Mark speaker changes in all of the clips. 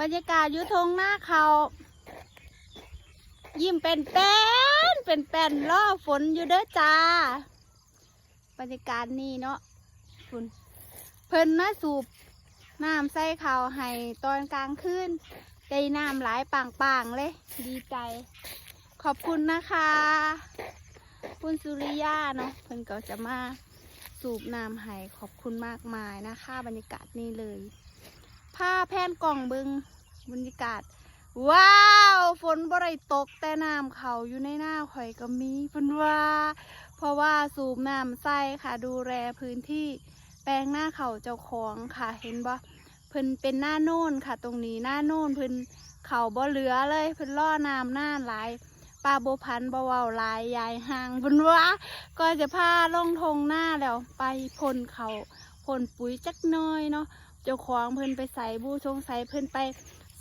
Speaker 1: บรรยากาศยุทงหน้าเขา ยิ้มเป็นแป้นเป็นแป้นล่อฝนอยู่เด้อจ้า บรรยากาศนี่เนาะฝนเพิ่นมาสูบน้ำใส่เขาให้ตอนกลางคืนได้น้ำหลายป่างๆเลย ดีใจ ขอบคุณนะคะ คุณสุริยาเนาะเพิ่นก็จะมาสูบน้ำให้ขอบคุณมากมายนะคะ บรรยากาศนี่เลย ผ้าแผ่นกล่องบึง บรรยากาศ ว้าว ฝนบ่ได้ตกแต่น้ำเขาอยู่ในหน้าข่อยก็มีเพิ่นว่า เพราะว่าสูบน้ำใส่ค่ะ ดูแลพื้นที่แปลงหน้าเขาเจ้าของค่ะเห็นบ่เพิ่นเป็นหน้าโน่นค่ะ ตรงนี้หน้าโน่นเพิ่นเขาบ่เหลือเลยเพิ่นล่อน้ำหน้าหลายปลาโบพันบ่เว้าหลายยายห่างเพิ่นว่าก็จะพาลงทงหน้าแล้วไปพ่นเขาพ่นปุ๋ยจักน้อยเนาะเจ้าของเพิ่นไปใส่บูสงใสัยเพิ่นไป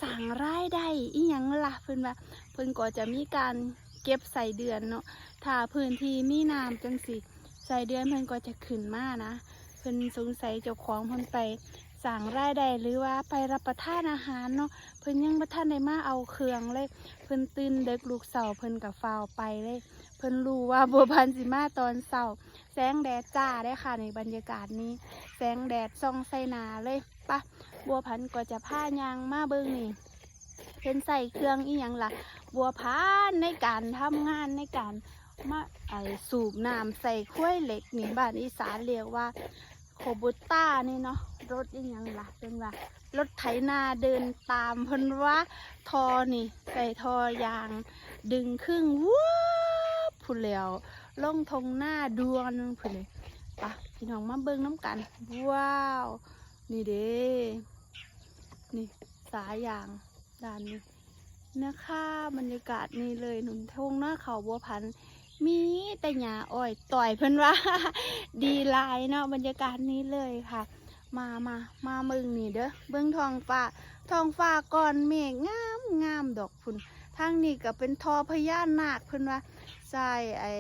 Speaker 1: สั่งรายได้อีหยังล่ะเพิ่นว่าเพิ่นก็จะมีการเก็บใส่เดือนเนาะถ้าพื้นที่มีน้ำจังสิใส่เดือนเพิ่นก็จะขึ้นมานะเพิ่นสงสัยเจ้าของเพิ่นไปสั่งรายได้หรือว่าไปรับประทานอาหารเนาะเพิ่นยังบ่ทันได้มาเอาเครื่องเลย เพิ่นตื่นเด็กลูกเสาเพิ่นกับฟาวไปเลย เพิ่นรู้ว่าบัวพันธุ์สิมาตอนเสาแสงแดดจ้าได้ค่ะในบรรยากาศนี้ แสงแดดส่องใส่นาเลยปะ บัวพันก็จะผ้ายางมาเบิ่งนี่เพิ่นใส่เครื่องอีหยังล่ะ บัวพันในการทำงานในการมาไอสูบน้ำใส่ข้วยเหล็กนี่บ้านอีสานเรียกว่าโคบุต้านี่เนาะรถอีหยังล่ะเป็นว่ารถไถนาเดินตามเพิ่นว่าทอนี่ใส่ทอยาง ดึงครึ่งว้าบผู้นแล้วลงทงหน้าดวงนึงผู้นเลยปะพี่น้องมาเบิ่งน้ำกัน ว้าว นี่เด้ นี่สายยางด้านนี้นะคะบรรยากาศนี่เลยหนุนทงหน้าเขาบัวพันมีแต่หญ้าอ้อยต่อยเพิ่นว่า ดีลายเนาะบรรยากาศนี้เลยค่ะ มามามาเบิ่งนี่เด้อเบิ่งท้องฟ้าท้องฟ้าก่อนเมฆงามงามดอกพุ่นทางนี้ก็เป็นทอพญานาคเพิ่นว่าใส่ไอ้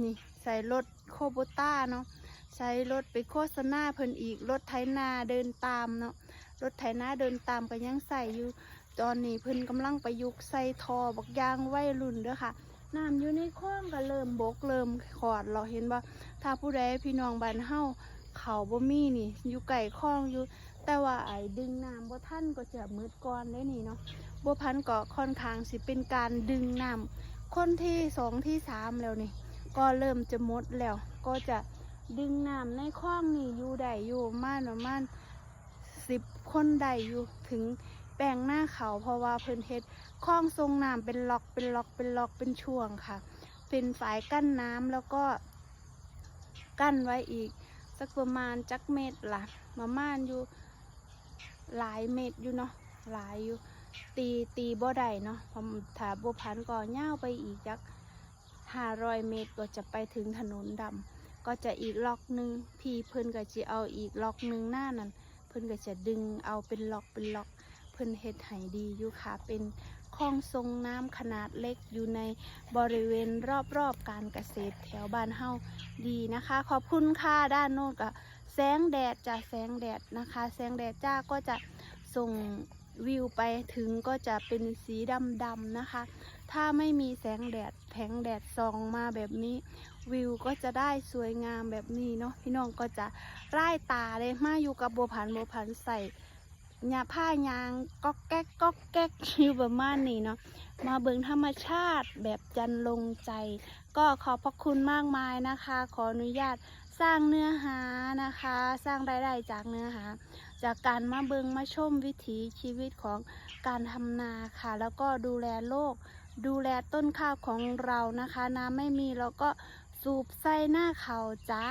Speaker 1: นี่ใส่รถโคโบต้าเนาะใช้รถไปโฆษณาเพิ่นอีกรถไถนาเดินตามเนาะ รถไถนาเดินตามก็ยังใส่อยู่ ตอนนี้เพิ่นกำลังประยุกต์ใส่ทอบักยางไว้รุ่นเด้อค่ะน้ำอยู่ในคลองก็เริ่มบกเริ่มขอดเราเห็นว่าถ้าผู้ใดพี่น้องบ้านเฮาเขาบ่มีนี่ อยู่ไก่คลองอยู่ แต่ว่าไอ้ดึงน้ำบ่ทันก็จะมืดก่อนได้นี่เนาะบัวพันก็ค่อนข้างสิเป็นการดึงน้ำคนที่สองที่สามแล้วนี่ ก็เริ่มจะหมดแล้ว ก็จะดึงน้ำในคลองนี่อยู่ได้อยู่ประมาณประมาณ สิบคนได้อยู่ถึงแปลงหน้าเขาเพราะว่าเพิ่นเฮ็ดคลองทรงน้ำเป็นล็อกเป็นล็อกเป็นล็อกเป็นช่วงค่ะ เป็นฝายกั้นน้ำแล้วก็ กั้นไว้อีก สักประมาณจักเม็ดละประมาณอยู่หลายเม็ดอยู่เนาะหลายอยู่ ตีตีบ่ได้เนาะพอถ้าบ่พันก็ย่าไปอีกจักห้าร้อยเมตรก็จะไปถึงถนนดำก็จะอีกล็อกหนึ่งพี่เพิ่นก็จะเอาอีกล็อกหนึ่งหน้านั้น พิ่นก็จะดึงเอาเป็นล็อกเป็นล็อก เพิ่นเฮ็ดให้ดีอยู่ค่ะ เป็นคลองทรงน้ำขนาดเล็กอยู่ในบริเวณรอบๆการเกษตรแถวบ้านเฮาดีนะคะ ขอบคุณค่ะด้านโน้นก็แสงแดดจากแสงแดดนะคะ แสงแดดจ้าก็จะส่งวิวไปถึงก็จะเป็นสีดำๆนะคะ ถ้าไม่มีแสงแดดแผงแดดส่องมาแบบนี้ วิวก็จะได้สวยงามแบบนี้เนาะพี่น้องก็จะร่ายตาเลยมาอยู่กับบัวผันบัวผันใส่หญ้าผ้ายางก๊อกแก๊กก๊อกแก๊กอยู่ประมาณนี้เนาะมาเบิ่งธรรมชาติแบบจันลงใจ ก็ขอบพระคุณมากมายนะคะ ขออนุญาตสร้างเนื้อหานะคะ สร้างรายได้จากเนื้อหา จากการมาเบิงมาชมวิถีชีวิตของการทำนาค่ะ แล้วก็ดูแลโลก ดูแลต้นข้าวของเรานะคะ น้ำไม่มีเราก็ สูบใส่หน้าเขาจ้า